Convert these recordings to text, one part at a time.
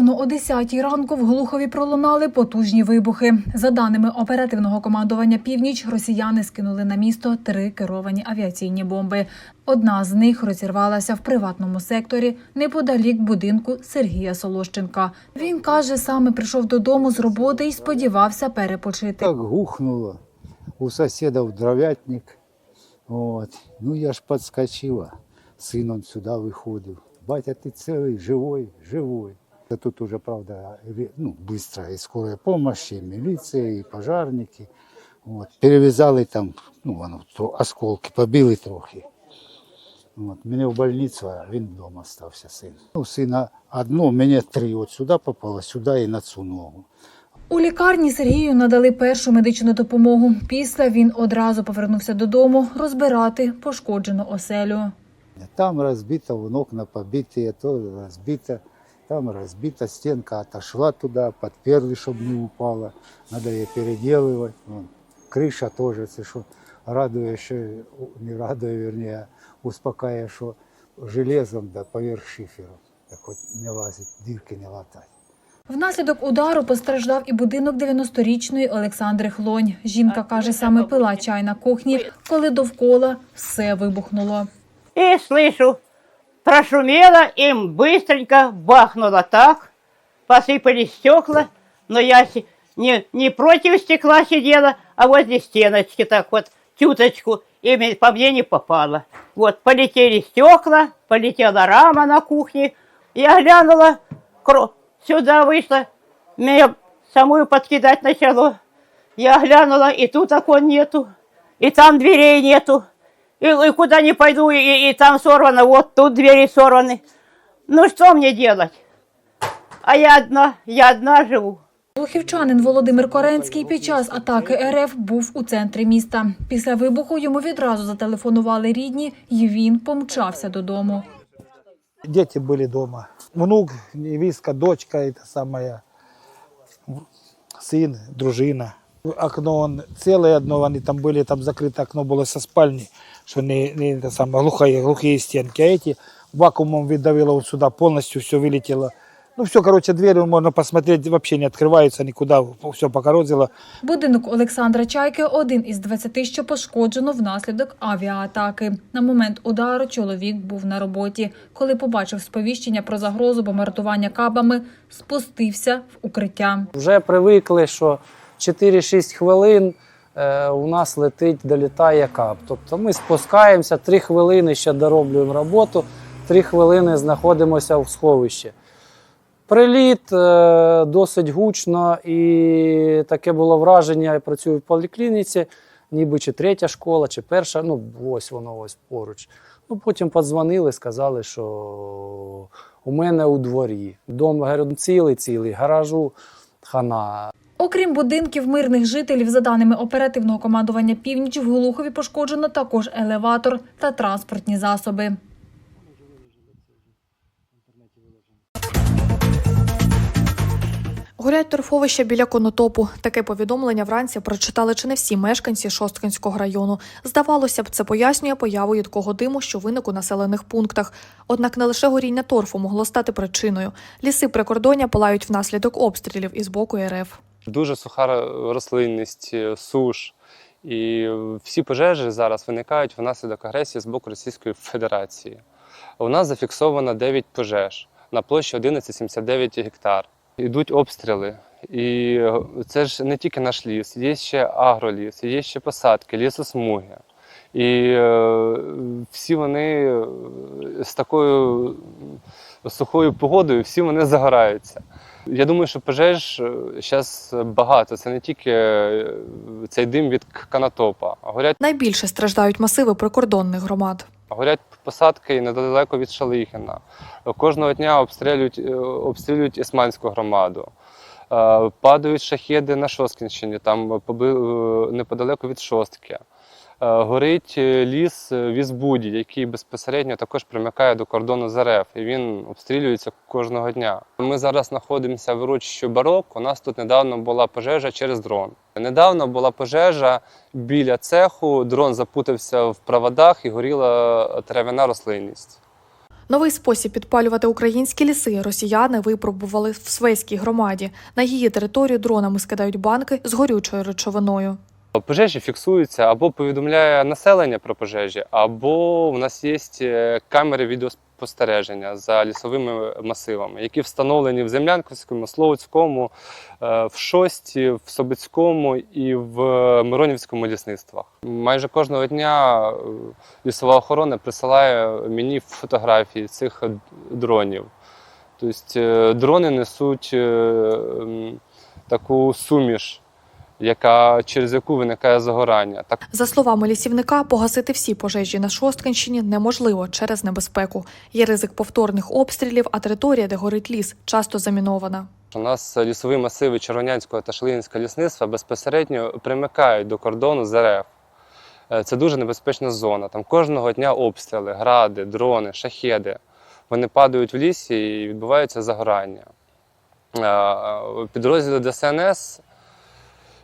Орієнтовно о 10 ранку в Глухові пролунали потужні вибухи. За даними оперативного командування Північ, росіяни скинули на місто три керовані авіаційні бомби. Одна з них розірвалася в приватному секторі неподалік будинку Сергія Солощенка. Він каже, саме прийшов додому з роботи і сподівався перепочити. Так гухнуло. У соседа дровятник. Вот. Ну я ж подскочила. Сын он сюда выходил. Батя, ты целый, живой, живой. Тут уже, правда, ну, быстро и скорая помощь, и милиция, и пожарники. Вот. Перевязали там, ну, воно, то осколки, побили трохи. От. Мене в больницю, а він вдома стався син. У сина одно, мені три. От сюди попало, сюди і на цю ногу. У лікарні Сергію надали першу медичну допомогу. Після він одразу повернувся додому розбирати пошкоджену оселю. Там разбито, вон окна побитые, то разбито. Там разбита стенка, отошла туда, подперли, чтобы не упала. Надо ее переделывать. Вон. Крыша тоже, це що радує, що, не радує, вернее, а успокаиває, що железом да, поверх шиферу. Так хоч не лазить, дірки не латать. Внаслідок удару постраждав і будинок 90-річної Олександри Хлонь. Жінка каже, саме пила чай на кухні, коли довкола все вибухнуло. И слышу, прошумело, им быстренько бахнуло так, посыпались стекла, но я не, не против стекла сидела, а возле стеночки так вот, тюточку, и по мне не попало. Вот, полетели стекла, полетела рама на кухне, я глянула, сюда вышла, меня самую подкидать начало. Я глянула, и тут окон нету, и там дверей нету. И, и куда не пойду, и, и там сорвано, вот тут двери сорваны. Ну что мне делать? А я одна, я одна живу. Глухівчанин Володимир Коренський під час атаки РФ був у центрі міста. Після вибуху йому відразу зателефонували рідні, і він помчався додому. Дети были дома. Внук, невестка, дочка, это самая, сын, дружина. Окно он целое одно, они там были, там закрыто окно было со спальни, что не, не это самое, глухие, глухие стенки. А эти вакуумом выдавило вот сюда, полностью все вылетело. Ну все, короче, двери можно посмотреть, вообще не открываются никуда, все покорозило. Будинок Олександра Чайки один із 20, що пошкоджено внаслідок авіаатаки. На момент удару чоловік був на роботі. Коли побачив сповіщення про загрозу бомбардування кабами, спустився в укриття. Вже привикли, що 4-6 хвилин е, у нас летить, долітає кап. Тобто ми спускаємося, 3 хвилини ще дороблюємо роботу, 3 хвилини знаходимося в сховищі. Приліт е, досить гучно, і таке було враження, я працюю в поліклініці, ніби чи третя школа, чи перша, ну ось воно ось поруч. Ну, потім подзвонили, сказали, що у мене у дворі. Дом цілий, цілий, гаражу хана. Окрім будинків мирних жителів, за даними оперативного командування Північ, в Глухові пошкоджено також елеватор та транспортні засоби. Горять торфовища біля конотопу. Таке повідомлення вранці прочитали чи не всі мешканці Шосткинського району. Здавалося б, це пояснює появу їдкого диму, що виник у населених пунктах. Однак не лише горіння торфу могло стати причиною. Ліси прикордоння палають внаслідок обстрілів із боку РФ. Дуже суха рослинність, е, суш. І всі пожежі зараз виникають внаслідок агресії з боку Російської Федерації. У нас зафіксовано 9 пожеж на площі 11,79 гектар. Йдуть обстріли. І це ж не тільки наш ліс, є ще агроліс, є ще посадки, лісосмуги. І е, всі вони е, з такою сухою погодою, всі вони загораються. Я думаю, що пожеж зараз багато. Це не тільки е, цей дим від канатопа, а горять, Найбільше страждають масиви прикордонних громад. горять посадки недалеко від Шалихіна. Кожного дня обстрілюють, е, обстрілюють Ісманську громаду. Е, Падають шахеди на Шосткінщині, там е, неподалеку від Шостки. Е, Горить е, ліс е, в який безпосередньо також примикає до кордону з РФ, і він обстрілюється кожного дня. Ми зараз знаходимося в урочищі Барок. У нас тут недавно була пожежа через дрон. Недавно була пожежа біля цеху. Дрон запутався в проводах і горіла трав'яна рослинність. Новий спосіб підпалювати українські ліси росіяни випробували в Свейській громаді. На її територію дронами скидають банки з горючою речовиною. Пожежі фіксуються або повідомляє населення про пожежі, або в нас є е, камери відеоспостереження за лісовими масивами, які встановлені в Землянковському, Словацькому, е, в Шості, в Собицькому і в Миронівському лісництвах. Майже кожного дня е, лісова охорона присилає мені фотографії цих дронів. Тобто е, дрони несуть е, таку суміш яка через яку виникає загорання. Так За словами лісівника, погасити всі пожежі на Шосткинщині неможливо через небезпеку. Є ризик повторних обстрілів, а територія, де горить ліс, часто замінована. у нас лісові масиви Червонянського та Шлинського лісництва безпосередньо примикають до кордону з РФ. Е, Це дуже небезпечна зона. Там кожного дня обстріли, гради, дрони, шахеди. Вони падають в лісі і відбувається загорання. Е, Підрозділи ДСНС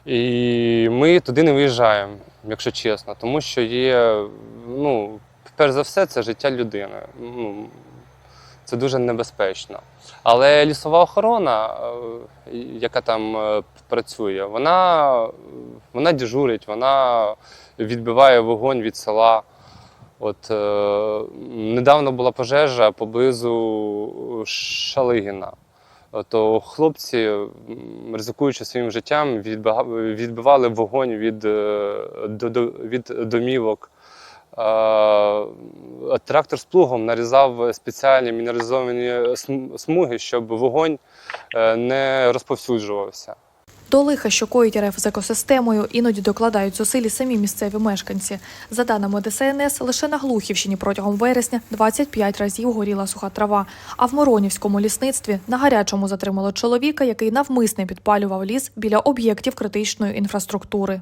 і ми туди не виїжджаємо, якщо чесно, тому що є, ну, перш за все, це життя людини. Ну, це дуже небезпечно. Але лісова охорона, е, яка там е, працює, вона, вона дежурить, вона відбиває вогонь від села. От е, недавно була пожежа поблизу Шалигіна. То хлопці, ризикуючи своїм життям, відбивали вогонь від, е, від домівок. Е, Трактор з плугом нарізав спеціальні мінералізовані смуги, щоб вогонь е, не розповсюджувався. До лиха, що коїть РФ з екосистемою, іноді докладають зусиль самі місцеві мешканці. За даними ДСНС, лише на Глухівщині протягом вересня 25 разів горіла суха трава. А в Моронівському лісництві на гарячому затримало чоловіка, який навмисне підпалював ліс біля об'єктів критичної інфраструктури.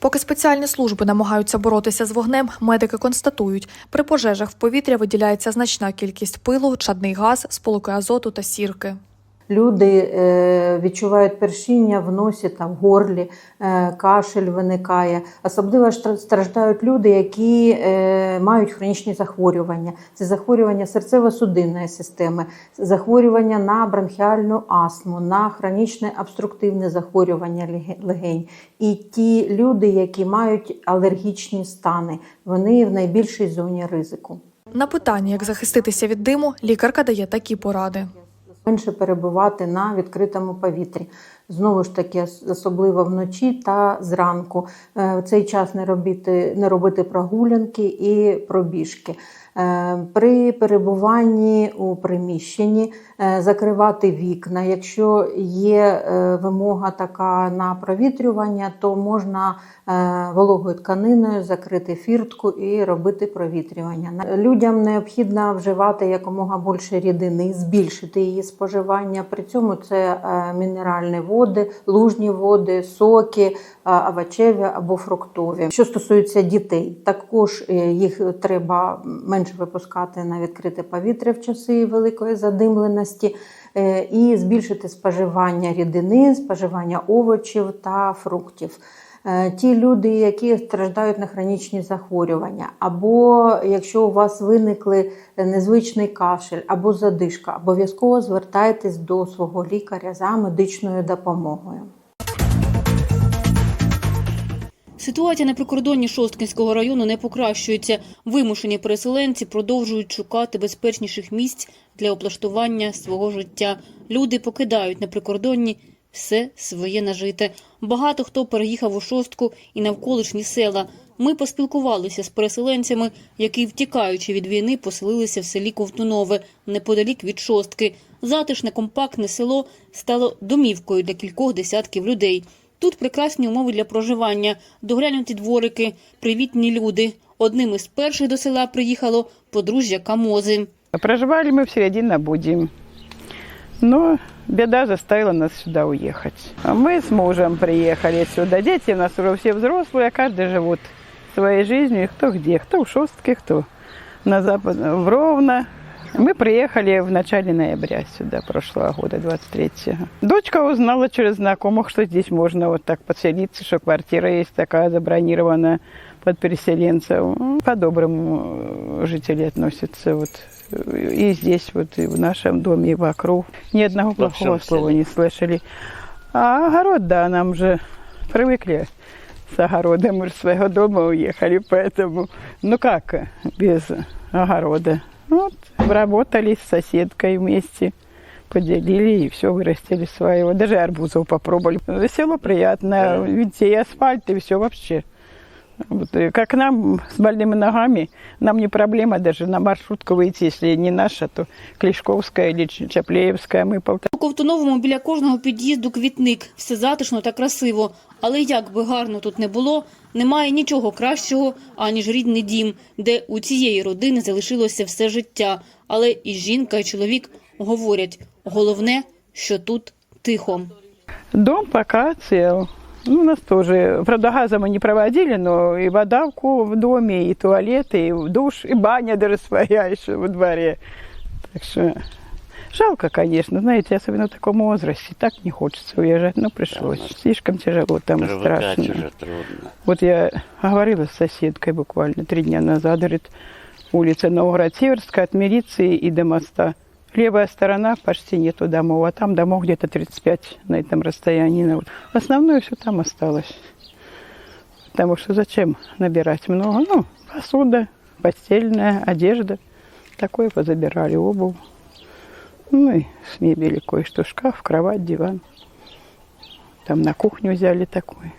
Поки спеціальні служби намагаються боротися з вогнем, медики констатують, при пожежах в повітря виділяється значна кількість пилу, чадний газ, сполуки азоту та сірки. Люди е, відчувають першіння в носі та в горлі, е, кашель виникає. Особливо страждають люди, які е, мають хронічні захворювання. Це захворювання серцево-судинної системи, захворювання на бронхіальну астму, на хронічне обструктивне захворювання легень. І ті люди, які мають алергічні стани, вони в найбільшій зоні ризику. На питання, як захиститися від диму, лікарка дає такі поради. Менше перебувати на відкритому повітрі. Знову ж таки, особливо вночі та зранку. Е, В цей час не робити, не робити прогулянки і пробіжки. Е, При перебуванні у приміщенні е, закривати вікна. Якщо є е, вимога така на провітрювання, то можна вологою тканиною закрити фіртку і робити провітрювання. Людям необхідно вживати якомога більше рідини, збільшити її споживання. При цьому це мінеральні води, лужні води, соки, овочеві або фруктові. Що стосується дітей, також їх треба менше випускати на відкрите повітря в часи великої задимленості. е, І збільшити споживання рідини, споживання овочів та фруктів. Е, Ті люди, які страждають на хронічні захворювання, або якщо у вас виникли незвичний кашель або задишка, обов'язково звертайтесь до свого лікаря за медичною допомогою. Ситуація на прикордонні Шосткинського району не покращується. Вимушені переселенці продовжують шукати безпечніших місць для облаштування свого життя. Люди покидають на прикордонні все своє нажите. Багато хто переїхав у Шостку і навколишні села. Ми поспілкувалися з переселенцями, які, втікаючи від війни, поселилися в селі Ковтунове, неподалік від Шостки. Затишне компактне село стало домівкою для кількох десятків людей. Тут прекрасні умови для проживання, доглянуті дворики, привітні люди. Одним із перших до села приїхало подружжя Камози. Проживали мы в Серединобудии. Но беда заставила нас сюда уехать. А мы с мужем приехали сюда. Дети у нас уже все взрослые, а каждый живут своей жизнью. И кто где. Кто в Шостке, кто на запад, в Ровно, Мы приехали в начале ноября сюда, прошлого года, 23-го. Дочка узнала через знакомых, что здесь можно вот так подселиться, что квартира есть такая забронированная под переселенцев. М, По-доброму э, жители относятся вот э, и здесь, вот и в нашем доме, и вокруг. Ни одного плохого слова не слышали. А огород, да, нам же привыкли с огорода. Мы же с своего дома уехали, поэтому, ну как э, без огорода. Вот, работали с соседкой вместе, поделили и все, вырастили своего. Даже арбузов попробовали. Село приятно, ведь и асфальт, и все вообще. Вот, как нам с больными ногами, нам не проблема даже на маршрутку выйти, если не наша, то Клішковська или Ч- Чаплеївська, ми полтава. У Ковтуновому біля кожного під'їзду квітник. Все затишно та красиво. Але як би гарно тут не було, немає нічого кращого, аніж рідний дім, де у цієї родини залишилося все життя. Але і жінка, і чоловік говорять, головне, що тут тихо. Дом пока цел. Ну, у нас тоже, правда, газа мы не проводили, но и вода в доме, и туалет, и душ, и баня даже своя еще во дворе. Так что жалко, конечно, знаете, особенно в таком возрасте. Так не хочется уезжать, но пришлось. Слишком тяжело там и страшно. трудно. Вот я говорила с соседкой буквально три дня назад, говорит, улица Новгород-Северская от милиции и до моста. Левая сторона почти нету домов, а там домов где-то 35 на этом расстоянии. Ну. Основное все там осталось. Потому что зачем набирать много? Ну, посуда, постельная, одежда. Такое позабирали, обувь. Ну и с мебели кое-что, шкаф, кровать, диван. Там на кухню взяли такой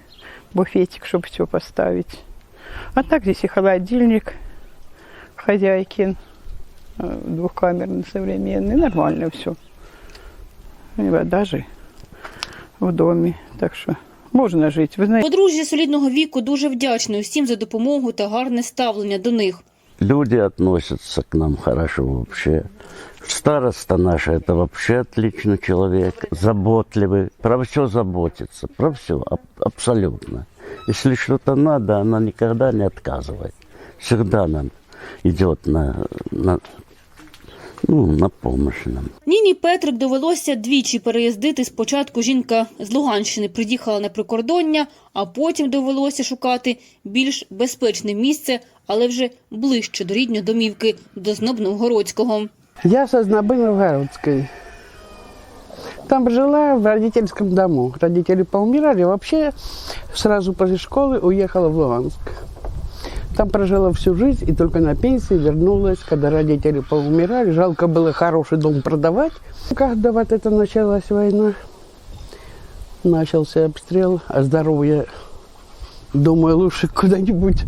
буфетик, чтобы все поставить. А так здесь и холодильник хозяйкин, двухкамерный, современный, нормально все. И вода же в доме, так что можно жить. Вы знаете, Подружжя солідного віку дуже вдячне усім за допомогу та гарне ставлення до них. Люди относятся к нам хорошо вообще. Староста наша это вообще отличный человек, заботливый, про все заботится, про все, абсолютно. Если что-то надо, она никогда не отказывает. Всегда нам идет на, на, ну, на помощь нам. Ніні Петрик довелося двічі переїздити. Спочатку жінка з Луганщини приїхала на прикордоння, а потім довелося шукати більш безпечне місце, але вже ближче до рідної домівки, до Знобновгородського. Я со Знобиновгородської. Там жила в родительском дому. Родители поумирали. Вообще сразу после школы уехала в Луганск. Там прожила всю жизнь и только на пенсии вернулась, когда родители поумирали. Жалко было хороший дом продавать. Когда вот это началась война, начался обстрел, а здоровье, думаю, лучше куда-нибудь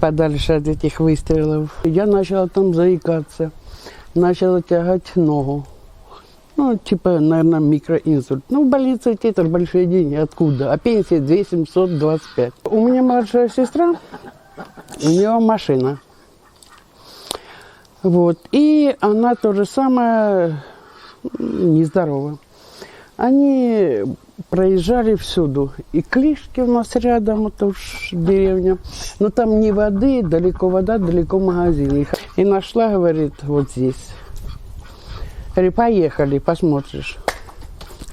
подальше от этих выстрелов. Я начала там заикаться, начала тягать ногу. Ну, типа, наверное, микроинсульт. Ну, в больнице титр большие деньги. Откуда? А пенсия 2725. У меня младшая сестра, у нее машина. Вот. И она то же самое нездорова. Они проезжали всюду. И Клишки у нас рядом, это уж деревня. Но там ни воды, далеко вода, далеко магазин. И нашла, говорит, вот здесь. Говорю, поехали, посмотришь.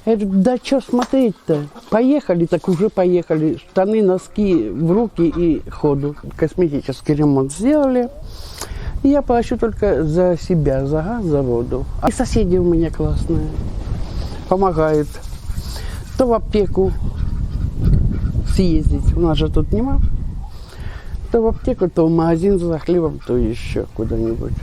Я говорю, да что смотреть-то? Поехали, так уже поехали. Штаны, носки в руки и ходу. Косметический ремонт сделали. И я плачу только за себя, за газ, за воду. И соседи у меня классные. Помогают. То в аптеку съездить. У нас же тут нема. То в аптеку, то в магазин за хлебом, то еще куда-нибудь.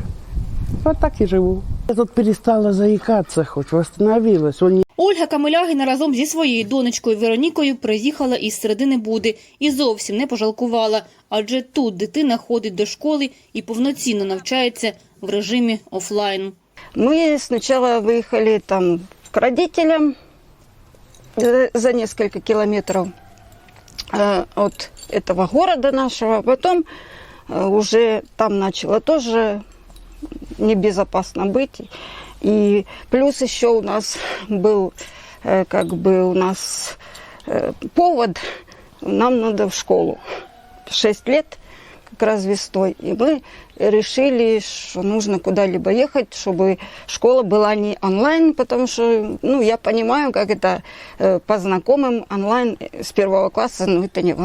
Вот так и живу. Я тут перестала заикаться, хоть восстановилась. Он Ольга Камилягіна разом зі своєю донечкою Веронікою приїхала із середини Буди і зовсім не пожалкувала, адже тут дитина ходить до школи і повноцінно навчається в режимі офлайн. Мы сначала выехали там к родителям э, за несколько километров э, от этого города нашего. Потом э, уже там начало тоже небезопасно быть. И плюс еще у нас был э, как бы у нас э, повод, нам надо в школу. Шесть лет как раз весной. И мы решили, что нужно куда-либо ехать, чтобы школа была не онлайн, потому что, ну, я понимаю, как это э, по знакомым онлайн с первого класса, ну, это не,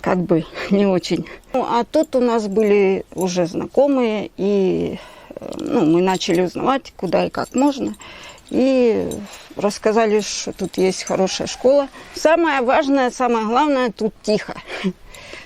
как бы не очень. Ну, а тут у нас были уже знакомые, и э, ну, мы начали узнавать, куда и как можно. И рассказали, что тут есть хорошая школа. Самое важное, самое главное, тут тихо.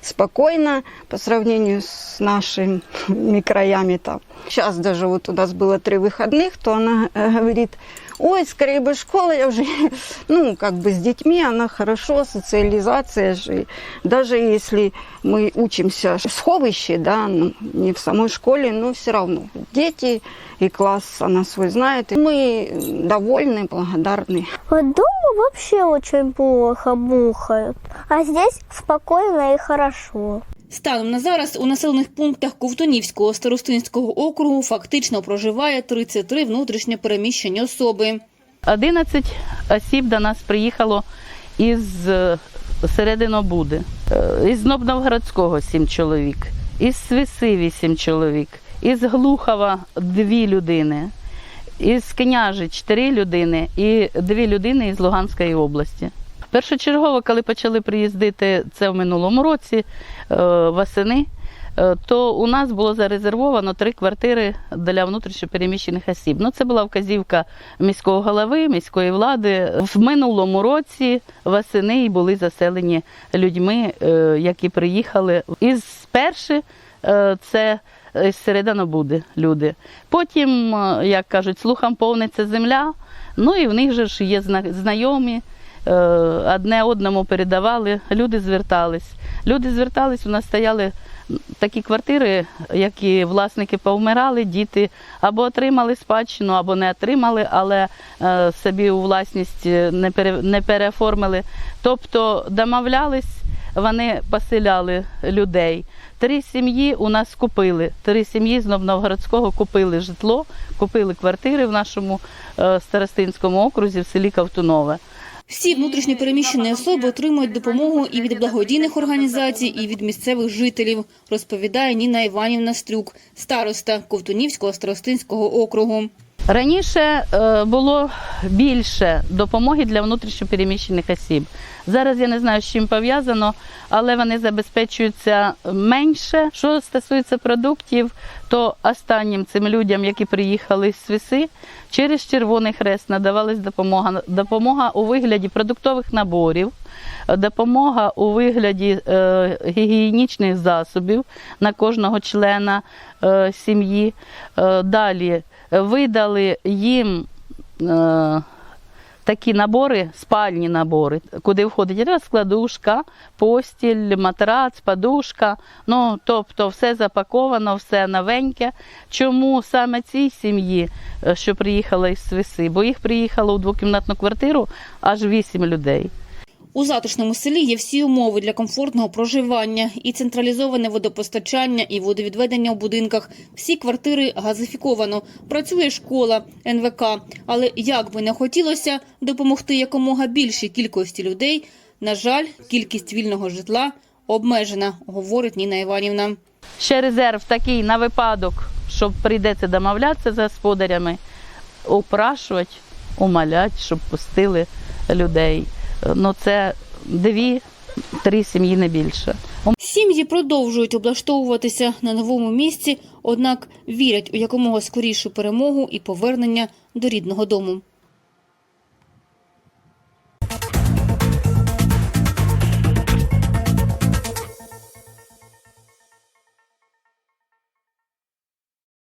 Спокойно по сравнению с нашими краями там. Сейчас даже вот у нас было три выходных, то она э, говорит, ой, скорее бы школа, я уже, ну, как бы с детьми, она хорошо, социализация же. Даже если мы учимся в сховище, да, ну, не в самой школе, но все равно дети и класс она свой знает. И мы довольны, благодарны. Вот дома вообще очень плохо бухают, а здесь спокойно и хорошо. Станом на зараз у населених пунктах Ковтунівського старостинського округу фактично проживає 33 внутрішньо переміщені особи. 11 осіб до нас приїхало із е, Серединобуди, Е, із Новгородського 7 чоловік, із Свиси 8 чоловік, із Глухова 2 людини, із Княжі 4 людини і 2 людини із Луганської області. Першочергово, коли почали приїздити це в минулому році, е, восени, е, то у нас було зарезервовано три квартири для внутрішньопереміщених осіб. Ну, це була вказівка міського голови, міської влади. В минулому році восени були заселені людьми, е, які приїхали. Із перших е, це з Серединобуди люди. Потім, як кажуть, слухам повниться земля. Ну і в них же ж є знайомі. Е, Одне одному передавали, люди звертались. Люди звертались, у нас стояли такі квартири, які власники повмирали, діти або отримали спадщину, або не отримали, але е, собі у власність не, пере, не переоформили. Тобто домовлялись, вони поселяли людей. Три сім'ї у нас купили. Три сім'ї з Новгородського купили житло, купили квартири в нашому е, старостинському окрузі в селі Ковтунове. Всі внутрішньо переміщені особи отримують допомогу і від благодійних організацій, і від місцевих жителів, розповідає Ніна Іванівна Стрюк, староста Ковтунівського старостинського округу. Раніше е, було більше допомоги для внутрішньопереміщених осіб. Зараз я не знаю, з чим пов'язано, але вони забезпечуються менше. Що стосується продуктів, то останнім цим людям, які приїхали з Свиси, через Червоний Хрест надавалась допомога. Допомога у вигляді продуктових наборів, допомога у вигляді е, гігієнічних засобів на кожного члена е, сім'ї. Далі видали їм е, такі набори, спальні набори, куди входить розкладушка, постіль, матрац, подушка. Ну, тобто все запаковано, все новеньке. Чому саме цій сім'ї, е, що приїхала із Свиси? Бо їх приїхало у двокімнатну квартиру аж вісім людей. У затишному селі є всі умови для комфортного проживання і централізоване водопостачання, і водовідведення у будинках. Всі квартири газифіковано. Працює школа, НВК. Але як би не хотілося допомогти якомога більшій кількості людей, на жаль, кількість вільного житла обмежена, говорить Ніна Іванівна. Ще резерв такий на випадок, що прийдеться домовлятися з господарями, упрашувати, умоляти, щоб пустили людей. Ну це дві-три сім'ї не більше. Сім'ї продовжують облаштовуватися на новому місці, однак вірять у якомога скорішу перемогу і повернення до рідного дому.